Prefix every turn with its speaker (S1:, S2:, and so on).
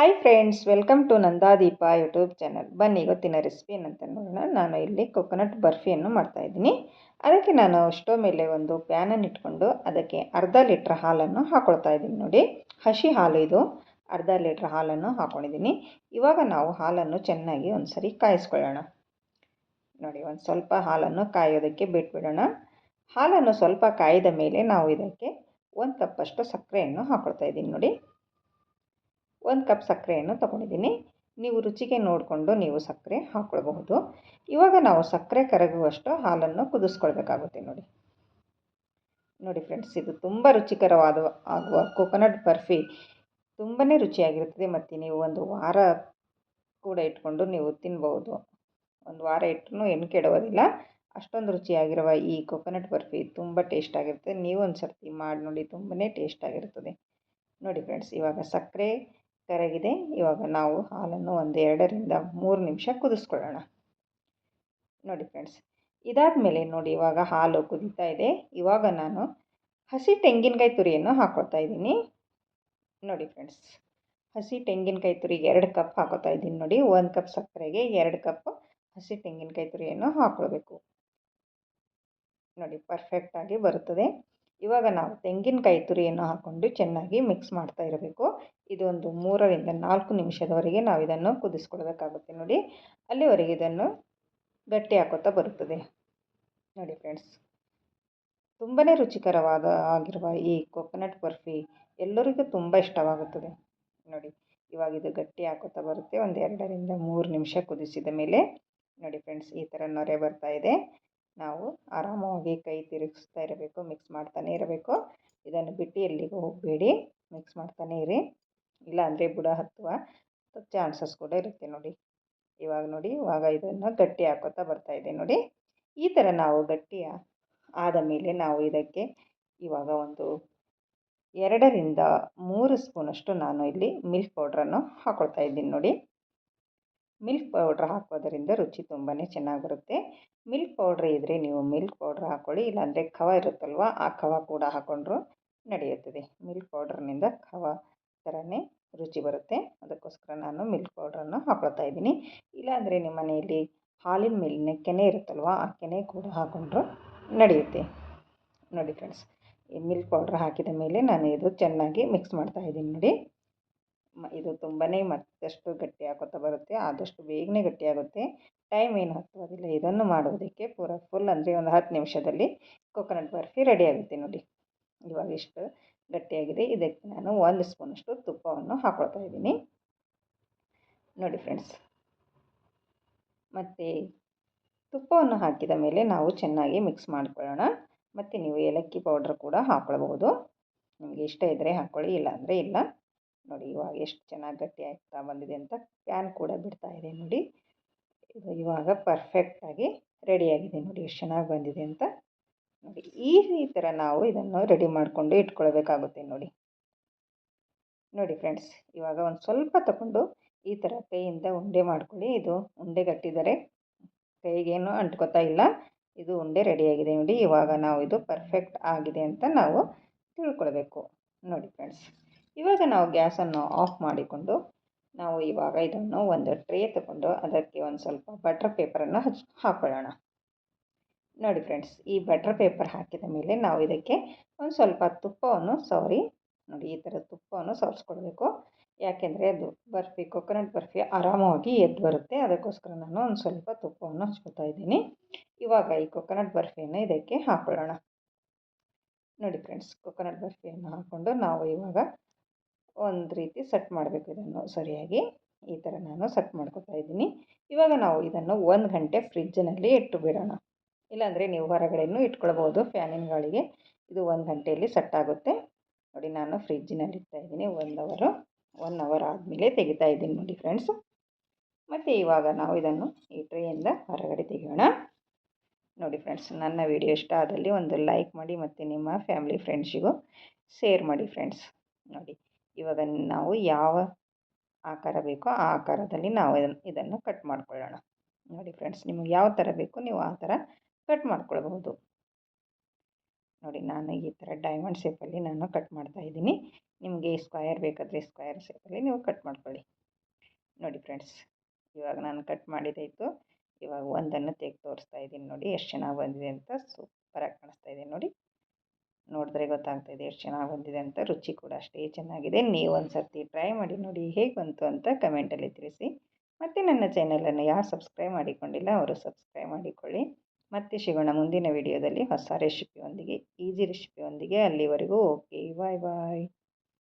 S1: Hi friends welcome to Nandadeepa YouTube channel ಬನ್ನಿ, ಇವತ್ತಿನ recipe ಏನಂತ ನೋಡೋಣ. ನಾನು ಇಲ್ಲಿ ಕೊಕೊನಟ್ ಬರ್ಫಿಯನ್ನು ಮಾಡ್ತಾಯಿದ್ದೀನಿ ಅದಕ್ಕೆ ನಾನು ಸ್ಟವ್ ಮೇಲೆ ಒಂದು ಪ್ಯಾನನ್ನು ಇಟ್ಕೊಂಡು ಅದಕ್ಕೆ ಅರ್ಧ ಲೀಟ್ರ್ ಹಾಲನ್ನು ಹಾಕ್ಕೊಳ್ತಾ ಇದ್ದೀನಿ ನೋಡಿ. ಹಸಿ ಹಾಲು ಇದು. ಅರ್ಧ ಲೀಟ್ರ್ ಹಾಲನ್ನು ಹಾಕ್ಕೊಂಡಿದ್ದೀನಿ ಇವಾಗ ನಾವು ಹಾಲನ್ನು ಚೆನ್ನಾಗಿ ಒಂದು ಸರಿ ಕಾಯಿಸ್ಕೊಳ್ಳೋಣ. ನೋಡಿ, ಒಂದು ಸ್ವಲ್ಪ ಹಾಲನ್ನು ಕಾಯೋದಕ್ಕೆ ಬಿಟ್ಬಿಡೋಣ. ಹಾಲನ್ನು ಸ್ವಲ್ಪ ಕಾಯ್ದ ಮೇಲೆ ನಾವು ಇದಕ್ಕೆ ಒಂದು ಕಪ್ಪಷ್ಟು ಸಕ್ಕರೆಯನ್ನು ಹಾಕ್ಕೊಳ್ತಾ ಇದ್ದೀನಿ ನೋಡಿ. ಒಂದು ಕಪ್ ಸಕ್ಕರೆಯನ್ನು ತೊಗೊಂಡಿದ್ದೀನಿ. ನೀವು ರುಚಿಗೆ ನೋಡಿಕೊಂಡು ನೀವು ಸಕ್ಕರೆ ಹಾಕ್ಕೊಳ್ಬಹುದು ಇವಾಗ ನಾವು ಸಕ್ಕರೆ ಕರಗುವಷ್ಟು ಹಾಲನ್ನು ಕುದಿಸ್ಕೊಳ್ಬೇಕಾಗುತ್ತೆ ನೋಡಿ. ನೋಡಿ ಫ್ರೆಂಡ್ಸ್, ಇದು ತುಂಬ ರುಚಿಕರವಾದ ಆಗುವ ಕೋಕೋನಟ್ ಬರ್ಫಿ ತುಂಬಾ ರುಚಿಯಾಗಿರುತ್ತದೆ. ಮತ್ತು ನೀವು ಒಂದು ವಾರ ಕೂಡ ಇಟ್ಕೊಂಡು ನೀವು ತಿನ್ಬೋದು ಒಂದು ವಾರ ಇಟ್ಟರೂ ಏನು ಕೆಡೋದಿಲ್ಲ ಅಷ್ಟೊಂದು ರುಚಿಯಾಗಿರುವ ಈ ಕೊಕೊನಟ್ ಬರ್ಫಿ ತುಂಬ ಟೇಸ್ಟಾಗಿರುತ್ತೆ ನೀವು ಒಂದು ಸರ್ತಿ ಮಾಡಿ ನೋಡಿ ತುಂಬಾ ಟೇಸ್ಟಾಗಿರ್ತದೆ ನೋಡಿ ಫ್ರೆಂಡ್ಸ್, ಇವಾಗ ಸಕ್ಕರೆ ಕರಗಿದೆ ಇವಾಗ ನಾವು ಹಾಲನ್ನು ಒಂದು ಎರಡರಿಂದ ಮೂರು ನಿಮಿಷ ಕುದಿಸ್ಕೊಳ್ಳೋಣ. ನೋಡಿ ಫ್ರೆಂಡ್ಸ್ ಇದಾದ ಮೇಲೆ ನೋಡಿ ಇವಾಗ ಹಾಲು ಕುದೀತಾ ಇದೆ. ಇವಾಗ ನಾನು ಹಸಿ ತೆಂಗಿನಕಾಯಿ ತುರಿಯನ್ನು ಹಾಕೋತಾ ಇದ್ದೀನಿ. ನೋಡಿ ಫ್ರೆಂಡ್ಸ್ ಹಸಿ ತೆಂಗಿನಕಾಯಿ ತುರಿಗೆ ಎರಡು ಕಪ್ ಹಾಕೋತಾ ಇದ್ದೀನಿ. ನೋಡಿ, ಒಂದು ಕಪ್ ಸಕ್ಕರೆಗೆ ಎರಡು ಕಪ್ ಹಸಿ ತೆಂಗಿನಕಾಯಿ ತುರಿಯನ್ನು ಹಾಕ್ಕೊಳ್ಬೇಕು ನೋಡಿ ಪರ್ಫೆಕ್ಟಾಗಿ ಬರುತ್ತದೆ. ಇವಾಗ ನಾವು ತೆಂಗಿನಕಾಯಿ ತುರಿಯನ್ನು ಹಾಕ್ಕೊಂಡು ಚೆನ್ನಾಗಿ ಮಿಕ್ಸ್ ಮಾಡ್ತಾ ಇರಬೇಕು. ಇದೊಂದು ಮೂರರಿಂದ ನಾಲ್ಕು ನಿಮಿಷದವರೆಗೆ ನಾವು ಇದನ್ನು ಕುದಿಸ್ಕೊಳ್ಬೇಕಾಗುತ್ತೆ ನೋಡಿ. ಅಲ್ಲಿವರೆಗೆ ಇದನ್ನು ಗಟ್ಟಿ ಹಾಕೋತಾ ಬರುತ್ತದೆ. ನೋಡಿ ಫ್ರೆಂಡ್ಸ್ ತುಂಬಾ ರುಚಿಕರವಾದ ಆಗಿರುವ ಈ ಕೊಕೊನಟ್ ಬರ್ಫಿ ಎಲ್ಲರಿಗೂ ತುಂಬ ಇಷ್ಟವಾಗುತ್ತದೆ. ನೋಡಿ, ಇವಾಗ ಇದು ಗಟ್ಟಿ ಹಾಕೋತಾ ಬರುತ್ತೆ. ಒಂದು ಎರಡರಿಂದ ಮೂರು ನಿಮಿಷ ಕುದಿಸಿದ ಮೇಲೆ ನೋಡಿ ಫ್ರೆಂಡ್ಸ್ ಈ ಥರ ನೊರೆ ಬರ್ತಾ ಇದೆ. ನಾವು ಆರಾಮವಾಗಿ ಕೈ ತಿರುಗಿಸ್ತಾ ಇರಬೇಕು ಮಿಕ್ಸ್ ಮಾಡ್ತಾನೆ ಇರಬೇಕು. ಇದನ್ನು ಬಿಟ್ಟು ಎಲ್ಲಿಗೂ ಹೋಗಬೇಡಿ ಮಿಕ್ಸ್ ಮಾಡ್ತಾನೆ ಇರಿ. ಇಲ್ಲಾಂದರೆ ಬುಡ ಹತ್ತುವ ಚಾನ್ಸಸ್ ಕೂಡ ಇರುತ್ತೆ ನೋಡಿ. ಇವಾಗ ನೋಡಿ, ಇವಾಗ ಇದನ್ನು ಗಟ್ಟಿ ಹಾಕೋತಾ ಬರ್ತಾ ಇದೆ ನೋಡಿ. ಈ ಥರ ನಾವು ಗಟ್ಟಿ ಆದ ಮೇಲೆ ನಾವು ಇದಕ್ಕೆ ಇವಾಗ ಒಂದು ಎರಡರಿಂದ ಮೂರು ಸ್ಪೂನಷ್ಟು ನಾನು ಇಲ್ಲಿ ಮಿಲ್ಕ್ ಪೌಡ್ರನ್ನು ಹಾಕ್ಕೊಳ್ತಾ ಇದ್ದೀನಿ ನೋಡಿ. ಮಿಲ್ಕ್ ಪೌಡ್ರ್ ಹಾಕೋದರಿಂದ ರುಚಿ ತುಂಬಾ ಚೆನ್ನಾಗಿ ಬರುತ್ತೆ ಮಿಲ್ಕ್ ಪೌಡ್ರ್ ಇದ್ದರೆ ನೀವು ಮಿಲ್ಕ್ ಪೌಡ್ರ್ ಹಾಕ್ಕೊಳ್ಳಿ ಇಲ್ಲಾಂದರೆ ಖವ ಇರುತ್ತಲ್ವ, ಆ ಖವ ಕೂಡ ಹಾಕ್ಕೊಂಡ್ರು ನಡೆಯುತ್ತದೆ. ಮಿಲ್ಕ್ ಪೌಡ್ರ್ನಿಂದ ಖವ ಥರನೇ ರುಚಿ ಬರುತ್ತೆ. ಅದಕ್ಕೋಸ್ಕರ ನಾನು ಮಿಲ್ಕ್ ಪೌಡ್ರನ್ನು ಹಾಕ್ಕೊಳ್ತಾ ಇದ್ದೀನಿ. ಇಲ್ಲಾಂದರೆ ನಿಮ್ಮ ಮನೆಯಲ್ಲಿ ಹಾಲಿನ ಮೇಲಿನ ಕೆನೆ ಇರುತ್ತಲ್ವ, ಆ ಕೆನೆ ಕೂಡ ಹಾಕ್ಕೊಂಡ್ರು ನಡೆಯುತ್ತೆ. ನೋಡಿ ಫ್ರೆಂಡ್ಸ್ ಈ ಮಿಲ್ಕ್ ಪೌಡ್ರ್ ಹಾಕಿದ ಮೇಲೆ ನಾನು ಇದು ಚೆನ್ನಾಗಿ ಮಿಕ್ಸ್ ಮಾಡ್ತಾ ಇದ್ದೀನಿ ನೋಡಿ. ಇದು ತುಂಬಾ ಮತ್ತಷ್ಟು ಗಟ್ಟಿ ಆಗೋತಾ ಬರುತ್ತೆ, ಆದಷ್ಟು ಬೇಗನೆ ಗಟ್ಟಿಯಾಗುತ್ತೆ ಟೈಮ್ ಏನು ಹತ್ತೋದಿಲ್ಲ ಇದನ್ನು ಮಾಡೋದಕ್ಕೆ ಪೂರ ಫುಲ್ ಅಂದರೆ ಒಂದು ಹತ್ತು ನಿಮಿಷದಲ್ಲಿ ಕೊಕೊನಟ್ ಬರ್ಫಿ ರೆಡಿ ಆಗುತ್ತೆ ನೋಡಿ. ಇವಾಗ ಇಷ್ಟು ಗಟ್ಟಿಯಾಗಿದೆ. ಇದಕ್ಕೆ ನಾನು ಒಂದು ಸ್ಪೂನಷ್ಟು ತುಪ್ಪವನ್ನು ಹಾಕ್ಕೊಳ್ತಾ ಇದ್ದೀನಿ. ನೋಡಿ ಫ್ರೆಂಡ್ಸ್ ಮತ್ತು ತುಪ್ಪವನ್ನು ಹಾಕಿದ ಮೇಲೆ ನಾವು ಚೆನ್ನಾಗಿ ಮಿಕ್ಸ್ ಮಾಡ್ಕೊಳ್ಳೋಣ. ಮತ್ತು ನೀವು ಏಲಕ್ಕಿ ಪೌಡ್ರ್ ಕೂಡ ಹಾಕ್ಕೊಳ್ಬೋದು ನಿಮಗೆ ಇಷ್ಟ ಇದ್ದರೆ ಹಾಕ್ಕೊಳ್ಳಿ ಇಲ್ಲಾಂದರೆ ಇಲ್ಲ. ನೋಡಿ ಇವಾಗ ಎಷ್ಟು ಚೆನ್ನಾಗಿ ಗಟ್ಟಿ ಆಗ್ತಾ ಬಂದಿದೆ ಅಂತ ಪ್ಯಾನ್ ಕೂಡ ಬಿಡ್ತಾ ಇದೆ ನೋಡಿ. ಇದು ಇವಾಗ ಪರ್ಫೆಕ್ಟಾಗಿ ರೆಡಿಯಾಗಿದೆ ನೋಡಿ ಎಷ್ಟು ಚೆನ್ನಾಗಿ ಬಂದಿದೆ ಅಂತ. ನೋಡಿ ಈ ಥರ ನಾವು ಇದನ್ನು ರೆಡಿ ಮಾಡಿಕೊಂಡು ಇಟ್ಕೊಳ್ಬೇಕಾಗುತ್ತೆ ನೋಡಿ. ನೋಡಿ ಫ್ರೆಂಡ್ಸ್ ಇವಾಗ ಒಂದು ಸ್ವಲ್ಪ ತಗೊಂಡು ಈ ಥರ ಕೈಯಿಂದ ಉಂಡೆ ಮಾಡ್ಕೊಳ್ಳಿ. ಇದು ಉಂಡೆ ಕಟ್ಟಿದರೆ ಕೈಗೇನು ಅಂಟ್ಕೋತಾ ಇಲ್ಲ. ಇದು ಉಂಡೆ ರೆಡಿಯಾಗಿದೆ ನೋಡಿ. ಇವಾಗ ನಾವು ಇದು ಪರ್ಫೆಕ್ಟ್ ಆಗಿದೆ ಅಂತ ನಾವು ತಿಳ್ಕೊಳ್ಬೇಕು. ನೋಡಿ ಫ್ರೆಂಡ್ಸ್ ಇವಾಗ ನಾವು ಗ್ಯಾಸನ್ನು ಆಫ್ ಮಾಡಿಕೊಂಡು ನಾವು ಇವಾಗ ಇದನ್ನು ಒಂದು ಟ್ರೇ ತಗೊಂಡು ಅದಕ್ಕೆ ಒಂದು ಸ್ವಲ್ಪ ಬಟರ್ ಪೇಪರನ್ನು ಹಚ್, ಹಾಕೊಳ್ಳೋಣ. ನೋಡಿ ಫ್ರೆಂಡ್ಸ್ ಈ ಬಟರ್ ಪೇಪರ್ ಹಾಕಿದ ಮೇಲೆ ನಾವು ಇದಕ್ಕೆ ಒಂದು ಸ್ವಲ್ಪ ತುಪ್ಪವನ್ನು ಸವರಿ, ನೋಡಿ ಈ ಥರ ತುಪ್ಪವನ್ನು ಸವರಿಸ್ಕೊಳ್ಬೇಕು ಯಾಕೆಂದರೆ ಅದು ಬರ್ಫಿ ಕೊಕೊನಟ್ ಬರ್ಫಿ ಆರಾಮವಾಗಿ ಎದ್ದು ಬರುತ್ತೆ. ಅದಕ್ಕೋಸ್ಕರ ನಾನು ಒಂದು ಸ್ವಲ್ಪ ತುಪ್ಪವನ್ನು ಹಚ್ಕೊತಾ ಇದ್ದೀನಿ. ಇವಾಗ ಈ ಕೊಕೊನಟ್ ಬರ್ಫಿಯನ್ನು ಇದಕ್ಕೆ ಹಾಕೊಳ್ಳೋಣ. ನೋಡಿ ಫ್ರೆಂಡ್ಸ್ ಕೊಕೊನಟ್ ಬರ್ಫಿಯನ್ನು ಹಾಕ್ಕೊಂಡು ನಾವು ಇವಾಗ ಒಂದು ರೀತಿ ಸೆಟ್ ಮಾಡಬೇಕು ಇದನ್ನು ಸರಿಯಾಗಿ. ಈ ಥರ ನಾನು ಸೆಟ್ ಮಾಡ್ಕೊತಾ ಇದ್ದೀನಿ. ಇವಾಗ ನಾವು ಇದನ್ನು ಒಂದು ಗಂಟೆ ಫ್ರಿಜ್ಜಿನಲ್ಲಿ ಇಟ್ಟು ಬಿಡೋಣ. ಇಲ್ಲಾಂದರೆ ನೀವು ಹೊರಗಡೆಯೂ ಇಟ್ಕೊಳ್ಬೋದು ಫ್ಯಾನಿನ ಗಾಳಿಗೆ ಇದು ಒಂದು ಗಂಟೆಯಲ್ಲಿ ಸೆಟ್ ಆಗುತ್ತೆ. ನೋಡಿ, ನಾನು ಫ್ರಿಜ್ಜಿನಲ್ಲಿ ಇಡ್ತಾ ಇದ್ದೀನಿ. ಒನ್ ಅವರು ಒನ್ ಅವರ್ ಆದಮೇಲೆ ತೆಗಿತಾ ಇದ್ದೀನಿ ನೋಡಿ ಫ್ರೆಂಡ್ಸ್ ಮತ್ತು ಇವಾಗ ನಾವು ಇದನ್ನು ಈ ಟ್ರೇಯಿಂದ ಹೊರಗಡೆ ತೆಗೆಯೋಣ. ನೋಡಿ ಫ್ರೆಂಡ್ಸ್ ನನ್ನ ವಿಡಿಯೋ ಇಷ್ಟ ಆದಲ್ಲಿ ಒಂದು ಲೈಕ್ ಮಾಡಿ ಮತ್ತು ನಿಮ್ಮ ಫ್ಯಾಮಿಲಿ ಫ್ರೆಂಡ್ಸಿಗೂ ಶೇರ್ ಮಾಡಿ ಫ್ರೆಂಡ್ಸ್ ನೋಡಿ. ಇವಾಗ ನಾವು ಯಾವ ಆಕಾರ ಬೇಕೋ ಆ ಆಕಾರದಲ್ಲಿ ನಾವು ಇದನ್ನು ಕಟ್ ಮಾಡ್ಕೊಳ್ಳೋಣ. ನೋಡಿ ಫ್ರೆಂಡ್ಸ್ ನಿಮಗೆ ಯಾವ ಥರ ಬೇಕೋ ನೀವು ಆ ಥರ ಕಟ್ ಮಾಡ್ಕೊಳ್ಬಹುದು. ನೋಡಿ ನಾನು ಈ ಥರ ಡೈಮಂಡ್ ಶೇಪಲ್ಲಿ ನಾನು ಕಟ್ ಮಾಡ್ತಾ ಇದ್ದೀನಿ. ನಿಮಗೆ ಸ್ಕ್ವಯರ್ ಬೇಕಾದರೆ ಸ್ಕ್ವಯರ್ ಶೇಪಲ್ಲಿ ನೀವು ಕಟ್ ಮಾಡ್ಕೊಳ್ಳಿ. ನೋಡಿ ಫ್ರೆಂಡ್ಸ್ ಇವಾಗ ನಾನು ಕಟ್ ಮಾಡಿದಾಯಿತು ಇವಾಗ ಒಂದನ್ನು ತೆಗೆದು ತೋರಿಸ್ತಾ ಇದ್ದೀನಿ ನೋಡಿ, ಎಷ್ಟು ಚೆನ್ನಾಗಿ ಬಂದಿದೆ ಅಂತ ಸೂಪರಾಗಿ ಕಾಣಿಸ್ತಾ ಇದೆ ನೋಡಿ. ನೋಡಿದ್ರೆ ಗೊತ್ತಾಗ್ತಾಯಿದೆ ಎಷ್ಟು ಚೆನ್ನಾಗಿ ಬಂದಿದೆ ಅಂತ. ರುಚಿ ಕೂಡ ಅಷ್ಟೇ ಚೆನ್ನಾಗಿದೆ. ನೀವು ಒಂದು ಸರ್ತಿ ಟ್ರೈ ಮಾಡಿ ನೋಡಿ ಹೇಗೆ ಬಂತು ಅಂತ ಕಮೆಂಟಲ್ಲಿ ತಿಳಿಸಿ. ಮತ್ತು ನನ್ನ ಚಾನಲನ್ನು ಯಾರು ಸಬ್ಸ್ಕ್ರೈಬ್ ಮಾಡಿಕೊಂಡಿಲ್ಲ, ಅವರು ಸಬ್ಸ್ಕ್ರೈಬ್ ಮಾಡಿಕೊಳ್ಳಿ. ಮತ್ತೆ ಸಿಗೋಣ ಮುಂದಿನ ವಿಡಿಯೋದಲ್ಲಿ ಹೊಸ ರೆಸಿಪಿಯೊಂದಿಗೆ ಈಸಿ ರೆಸಿಪಿಯೊಂದಿಗೆ ಅಲ್ಲಿವರೆಗೂ ಓಕೆ ಬಾಯ್ ಬಾಯ್